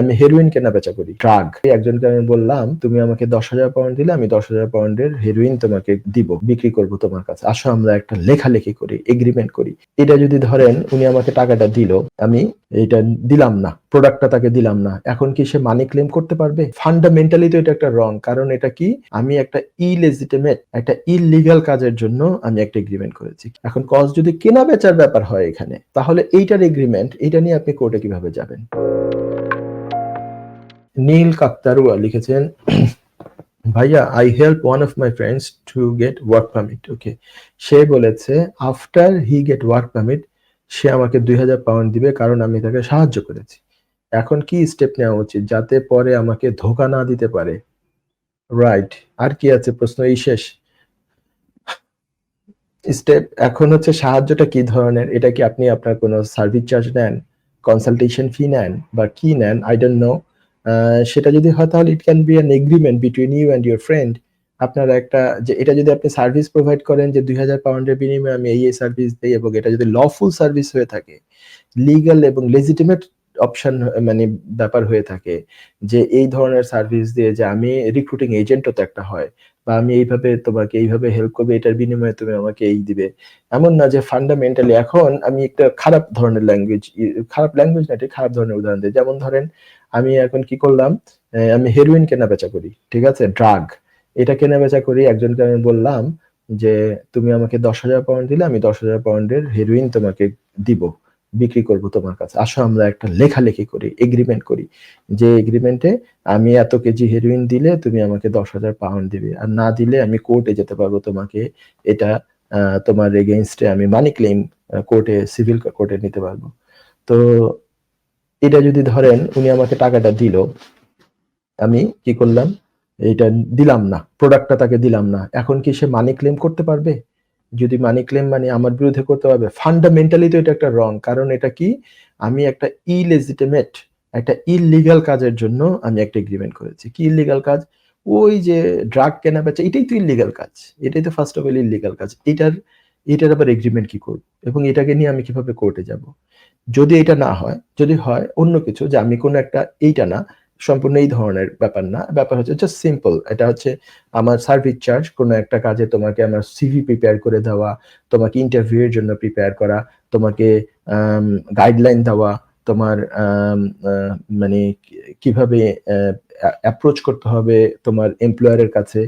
আমি হেরোইন কেনা বেচা করি। ড্রাগ একজনকে আমি বললাম তুমি আমাকে দশ হাজার পাউন্ড দিলে আমি দশ হাজার পাউন্ডের হেরোইন তোমাকে দিব বিক্রি করব তোমার কাছে। আসো আমরা একটা লেখালেখি করি এগ্রিমেন্ট করি। এটা যদি ধরেন উনি আমাকে টাকাটা দিল আমি এটা দিলাম না প্রোডাক্টটা তাকে দিলাম না। এখন কি সে মানি ক্লেম করতে পারবে? ফান্ডামেন্টালি তো এটা একটা রং কারণ এটা কি? আমি একটা ইলেজিটিমেট একটা ইলিগাল কাজের জন্য আমি একটা এগ্রিমেন্ট করেছি। এখন কজ যদি কেনা বেচার ব্যাপার হয় এখানে তাহলে এইটার এগ্রিমেন্ট এটা নিয়ে আপনি কোর্টে কীভাবে যাবেন? নীল কাকতারুয়া লিখেছেন, ভাইয়া I help one of my friends to get work permit okay সে বলেছে after he get work permit সে আমাকে দুই হাজার পাউন্ড দিবে কারণ আমি তাকে সাহায্য করেছি। এখন কি স্টেপ নেওয়া উচিত যাতে পরে আমাকে ধোকা না দিতে পারে? রাইট আর কি আছে প্রশ্ন? এই শেষ। স্টেপ এখন হচ্ছে সাহায্যটা কি ধরনের? এটা কি আপনি আপনার কোনো সার্ভিস চার্জ নেন? কনসালটেশন ফি নেন? বা কি নেন? আই ডোন্ট নো সেটা যদি হয় তাহলে it can be an agreement between you and your friend আপনার একটা যে, এটা যদি আপনি সার্ভিস প্রোভাইড করেন যে, দুই হাজার পাউন্ডের বিনিময়ে আমি এই এই সার্ভিস দিই এবং এটা যদি লফুল সার্ভিস হয়ে থাকে লিগাল এবং লেজিটিমেট অপশন মানে ব্যাপার হয়ে থাকে যে, এই ধরনের সার্ভিস দিয়ে যে আমি রিক্রুটিং এজেন্টও তো একটা হয়। বা আমি এইভাবে তোমাকে এইভাবে হেল্প করবে, এটার বিনিময়ে তুমি আমাকে এই দিবে। এমন না যে ফান্ডামেন্টালি এখন আমি একটা খারাপ ধরনের ল্যাঙ্গুয়েজ খারাপ ল্যাঙ্গুয়েজ না খারাপ ধরনের উদাহরণ দিই। যেমন ধরেন, আমি এখন কি করলাম আমি হেরোইন কেনা বেচা করি, ঠিক আছে? ড্রাগ এটা কেনা বেচা করি, একজনকে আমি বললাম যে, তুমি আমাকে দশ হাজার পাউন্ড দিলে, আমি দশ হাজার পাউন্ডের হেরোইন তোমাকে দিব। বিক্রি করব তোমার কাছে। আসো আমরা একটা লেখালেখি করি এগ্রিমেন্ট করি। যে এগ্রিমেন্টে আমি এত কেজি হেরোইন দিলে তুমি আমাকে দশ হাজার পাউন্ড দিবে। আর না দিলে আমি কোর্টে যেতে পারব তোমাকে। এটা তোমার এগেনস্টে আমি মানি ক্লেম কোর্টে সিভিল কোর্টে নিতে পারব। তো এটা যদি ধরেন উনি আমাকে টাকাটা দিল, আমি কি করলাম? এটা দিলাম না প্রোডাক্টটা তাকে দিলাম না। এখন কি সে মানি ক্লেম করতে পারবে? যদি মানি ক্লেম মানে আমার বিরুদ্ধে করতে পারবে ফান্ডামেন্টালি তো এটা একটা রং কারণ এটা কি? আমি একটা ইলেজিটিমেট একটা ইলিগাল কাজের জন্য আমি একটা এগ্রিমেন্ট করেছি। কি ইলিগাল কাজ? ওই যে ড্রাগ কেনা বেচা, এটাই তো ইলিগাল কাজ। এটাই তো ফার্স্ট অফ অল ইলিগাল কাজ। এটার এটার আবার এগ্রিমেন্ট কি করব? এবং এটাকে নিয়ে আমি কীভাবে কোর্টে যাব? যদি এটা না হয়, যদি হয় অন্য কিছু যে আমি কোনো একটা, এইটা না সম্পূর্ণ এই ধরনের ব্যাপার না। ব্যাপার হচ্ছে জাস্ট সিম্পল এটা হচ্ছে আমার সার্ভিস চার্জ কোনো একটা কাজে তোমাকে আমার সিভি প্রিপেয়ার করে দেওয়া, তোমাকে ইন্টারভিউ এর জন্য প্রিপেয়ার করা, তোমাকে গাইডলাইন দেওয়া, তোমার মানে কীভাবে অ্যাপ্রোচ করতে হবে তোমার এমপ্লয়ারের কাছে।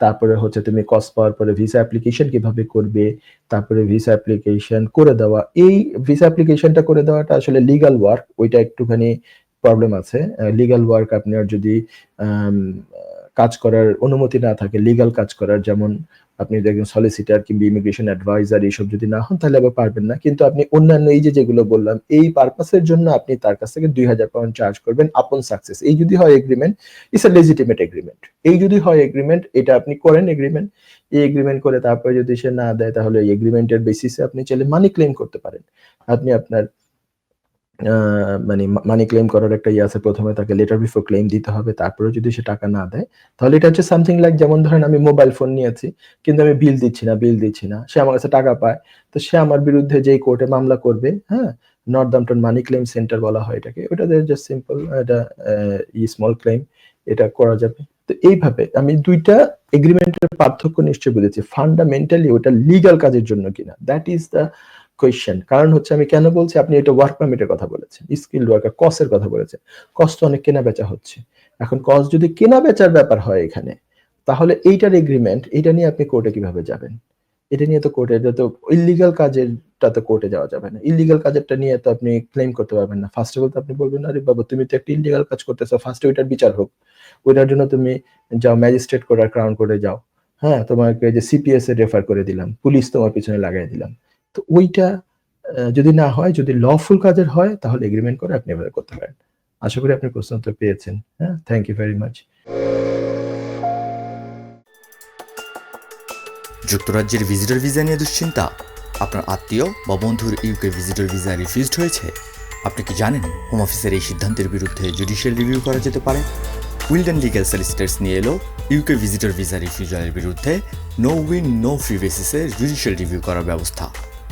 তারপরে হচ্ছে তুমি কস্ট পাওয়ার পরে ভিসা অ্যাপ্লিকেশন কীভাবে করবে, তারপরে ভিসা অ্যাপ্লিকেশন করে দেওয়া। এই ভিসা অ্যাপ্লিকেশনটা করে দেওয়াটা আসলে লিগাল ওয়ার্ক ওইটা একটুখানি প্রবলেম আছে। লিগাল ওয়ার্ক আপনার যদি কাজ করার অনুমতি না থাকে লিগাল কাজ করার, যেমন আপনি দেখবেন সলিসিটার কিংবা ইমিগ্রেশন অ্যাডভাইজার এইসব যদি না হন, তাহলে আবার পারবেন না। কিন্তু আপনি অন্যান্য এই যে যেগুলো বললাম, এই পারপাসের জন্য আপনি তার কাছ থেকে দুই হাজার পাউন্ড চার্জ করবেন আপন সাকসেস এই যদি হয় agreement it's a legitimate agreement এই যদি হয় এগ্রিমেন্ট এটা আপনি করেন এগ্রিমেন্ট এই এগ্রিমেন্ট করে তারপরে যদি সে না দেয়, তাহলে এই এগ্রিমেন্টের বেসিসে আপনি চাইলে মানি ক্লেম করতে পারেন। আপনি আপনার মানে মানি ক্লেম করার একটা ইয়ে আছে, প্রথমে তাকে লেটার বিফোর ক্লেম দিতে হবে তারপরে যদি সে টাকা না দেয়, তাহলে এটা হচ্ছে সামথিং লাইক যেমন ধরেন আমি মোবাইল ফোন নিয়েছি, কিন্তু আমি বিল দিচ্ছি না বিল দিচ্ছি না, সে আমার কাছে টাকা পায়, তো সে আমার বিরুদ্ধে যেই কোর্টে মামলা করবে হ্যাঁ নর্দাম্পটন মানি ক্লেম সেন্টার বলা হয় এটাকে ওটাতে জাস্ট সিম্পল এটা ই স্মল ক্লেম এটা করা যাবে। তো এইভাবে আমি দুইটা এগ্রিমেন্টের পার্থক্য নিশ্চয়ই বুঝেছি ফান্ডামেন্টালি ওটা লিগাল কাজের জন্য কিনা দ্যাট ইজ দ্য কোয়েশ্চেন কারণ হচ্ছে আমি কেন বলছি? আপনি এটা ওয়ার্ক পারমিটের কথা বলেছেন স্কিল ওয়ার্কার কসের কথা বলেছেন। কস্ট অনেক কেনা বেচা হচ্ছে। এখন কস্ট যদি কেনা বেচার ব্যাপার হয় এখানে, তাহলে এইটার এগ্রিমেন্ট এটা নিয়ে আপনি কোর্টে কীভাবে যাবেন? এটা নিয়ে তো কোর্টে এটা তো ইলিগাল কাজেরটা তো কোর্টে যাওয়া যাবে না। ইলিগাল কাজেরটা নিয়ে তো আপনি ক্লেম করতে পারবেন না। ফার্স্ট অফ অল তো আপনি বলবেন, আরে বাবা, তুমি তো একটা ইলিগাল কাজ করতেছো। ফার্স্ট ওইটার বিচার হোক। ওইটার জন্য তুমি যাও ম্যাজিস্ট্রেট কোর্ট আর ক্রাউন কোর্টে যাও। হ্যাঁ তোমাকে যে সিপিএস এ রেফার করে দিলাম, পুলিশ তোমার পিছনে লাগাই দিলাম। তো ওইটা যদি না হয়, যদি লফুল কাজের হয়, তাহলে এগ্রিমেন্ট করে আপনি এভাবে করতে পারেন। আশা করি আপনি প্রশ্ন উত্তর পেয়েছেন। হ্যাঁ থ্যাংক ইউ ভেরি মাচ যুক্তরাজ্যের ভিজিটর ভিসা নিয়ে দুশ্চিন্তা? আপনার আত্মীয় বা বন্ধুর ইউকে ভিজিটর ভিসা রিফিউজড হয়েছে? আপনি কি জানেন হোম অফিসের এই সিদ্ধান্তের বিরুদ্ধে জুডিশিয়াল রিভিউ করা যেতে পারে? উইলডেন লিগ্যাল সলিসিটার্স নিয়ে এলো ইউকে ভিজিটর ভিসা রিফিউজালের বিরুদ্ধে নো উইন নো ফি বেসিসে জুডিশিয়াল রিভিউ করার ব্যবস্থা।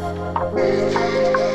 Thank you.